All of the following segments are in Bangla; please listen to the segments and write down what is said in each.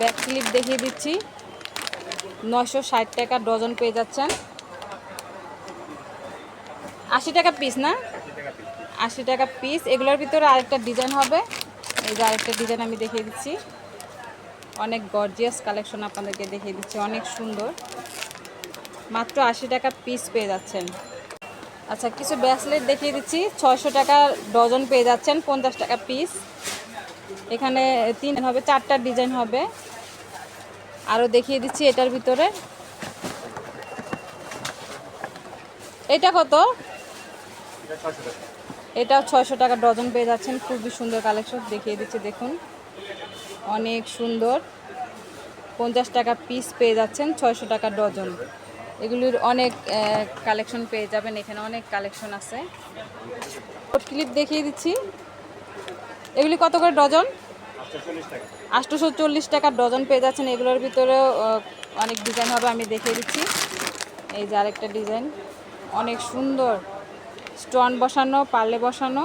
ব্যাক ক্লিপ দেখিয়ে দিচ্ছি। নয়শো ষাট টাকা ডজন পেয়ে যাচ্ছেন। আশি টাকা পিস না? আশি টাকা পিস এগুলোর ভিতরে আরেকটা ডিজাইন হবে। এই যে আরেকটা ডিজাইন আমি দেখিয়ে দিচ্ছি। অনেক গর্জিয়াস কালেকশন আপনাদেরকে দেখিয়ে দিচ্ছি। অনেক সুন্দর। মাত্র আশি টাকা পিস পেয়ে যাচ্ছেন। আচ্ছা কিছু ব্যাসলেট দেখিয়ে দিচ্ছি। ছয়শো টাকা ডজন পেয়ে যাচ্ছেন, পঞ্চাশ টাকা পিস এখানে তিন হবে, চারটা ডিজাইন হবে। আরও দেখিয়ে দিচ্ছি এটার ভিতরে। এটা কত? এটাও ছয়শো টাকা ডজন পেয়ে যাচ্ছেন। খুবই সুন্দর কালেকশন। দেখিয়ে দিচ্ছি, দেখুন। অনেক সুন্দর। পঞ্চাশ টাকা পিস পেয়ে যাচ্ছেন, ছয়শো টাকা ডজন। এগুলির অনেক কালেকশন পেয়ে যাবেন। এখানে অনেক কালেকশন আছে। ক্লিপ দেখিয়ে দিচ্ছি। এগুলি কত করে ডজন? আটশোশো চল্লিশ টাকা ডজন পেয়ে যাচ্ছেন। এগুলোর ভিতরেও অনেক ডিজাইন হবে, আমি দেখিয়ে দিচ্ছি। এই যে আরেকটা ডিজাইন অনেক সুন্দর। স্টোন বসানো, পার্লে বসানো।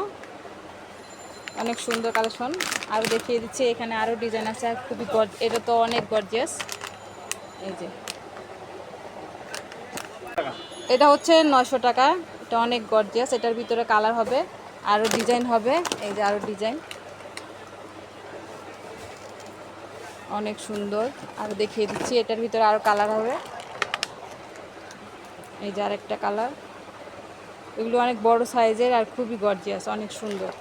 অনেক সুন্দর কালেকশন। আরও দেখিয়ে দিচ্ছি, এখানে আরও ডিজাইন আছে। খুবই গর্জ এটা তো অনেক গর্জিয়াস এই যে। এটা হচ্ছে নয়শো টাকা। এটা অনেক গর্জিয়াস এটার ভিতরে কালার হবে আরও ডিজাইন হবে। এই যে আরও ডিজাইন অনেক সুন্দর। আরও দেখিয়ে দিচ্ছি, এটার ভিতরে আরও কালার হবে। এই যে আরেকটা কালার এগুলো অনেক বড় সাইজের আর খুবই গর্জিয়াস অনেক সুন্দর।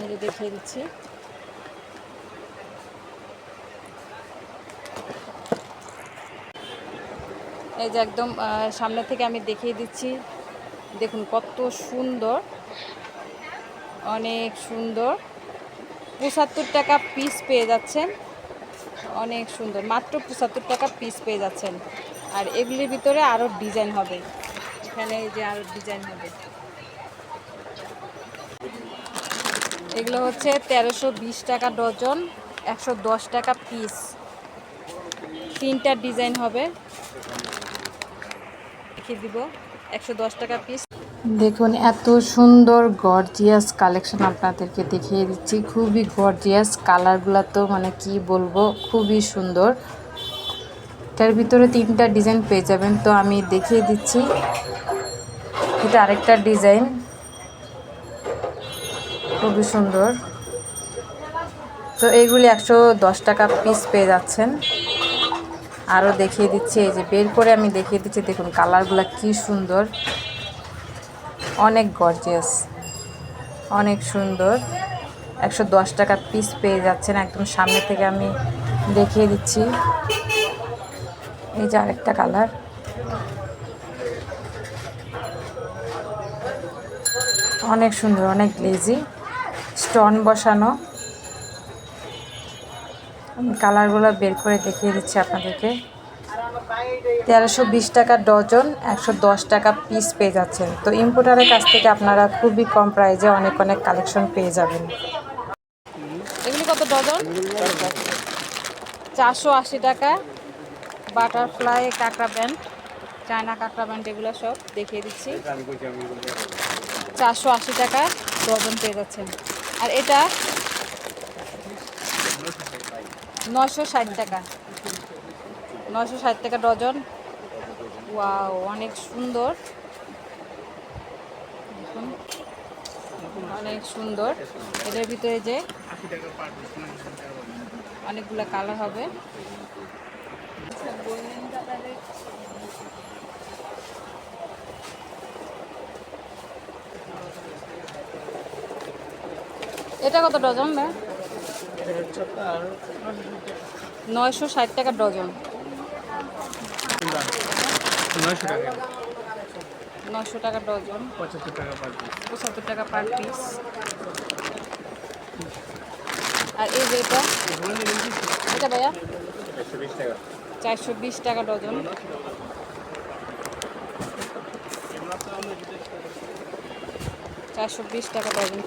এই যে দেখিয়ে দিচ্ছি। এই যে একদম সামনে থেকে আমি দেখিয়ে দিচ্ছি। দেখুন কত সুন্দর। অনেক সুন্দর। পঁচাত্তর টাকা পিস পেয়ে যাচ্ছেন। অনেক সুন্দর। মাত্র পঁচাত্তর টাকা পিস পেয়ে যাচ্ছেন। আর এগুলির ভিতরে আরও ডিজাইন হবে। এখানে যে আরও ডিজাইন হবে। এগুলো হচ্ছে তেরোশো বিশ টাকা ডজন, একশো দশ টাকা পিস তিনটা ডিজাইন হবে। দেখিয়ে দিব। একশো দশ টাকা পিস দেখুন, এত সুন্দর গর্জিয়াস কালেকশন আপনাদেরকে দেখিয়ে দিচ্ছি। খুবই গর্জিয়াস কালারগুলো তো মানে কি বলব, খুবই সুন্দর। এটার ভিতরে তিনটা ডিজাইন পেয়ে যাবেন, তো আমি দেখিয়ে দিচ্ছি। এটা আরেকটা ডিজাইন খুবই সুন্দর। তো এইগুলি একশো দশ টাকা পিস পেয়ে যাচ্ছেন। আরও দেখিয়ে দিচ্ছি, এই যে বের করে আমি দেখিয়ে দিচ্ছি, দেখুন কালারগুলো কি সুন্দর। অনেক গর্জিয়াস অনেক সুন্দর। একশো দশ টাকা পিস পেয়ে যাচ্ছেন। একদম সামনে থেকে আমি দেখিয়ে দিচ্ছি। এই যে আরেকটা কালার অনেক সুন্দর, অনেক লেজি স্টোন বসানো। কালারগুলো বের করে দেখিয়ে দিচ্ছি আপনাদেরকে। তেরোশো বিশ টাকা ডজন, একশো দশ টাকা পিস পেয়ে যাচ্ছেন। তো ইম্পোর্টারের কাছ থেকে আপনারা খুবই কম প্রাইজে অনেক অনেক কালেকশন পেয়ে যাবেন। এগুলি কত ডজন? চারশো আশি টাকা। বাটারফ্লাই কাঁকড়া ব্যান্ড, চায়না কাঁকড়া ব্যান্ড এগুলো সব দেখিয়ে দিচ্ছি। চারশো আশি টাকা ডজন পেয়ে যাচ্ছেন। আর এটা নশো ষাট টাকা। নশো ষাট টাকা ডজন। ওয়াও অনেক সুন্দর। দেখুন অনেক সুন্দর। এটার ভিতরে যে অনেকগুলো কালার হবে। এটা কত ডজন নয়শো ষাট টাকা ডজন। নয়শো টাকা। নয়শো টাকা ডজন। পঁচাত্তর টাকা পার পিস পঁচাত্তর টাকা পার পিস আর এই যে এটা? এটা ভাইয়া? চারশো বিশ টাকা ডজন। চারশো বিশ টাকা ডজন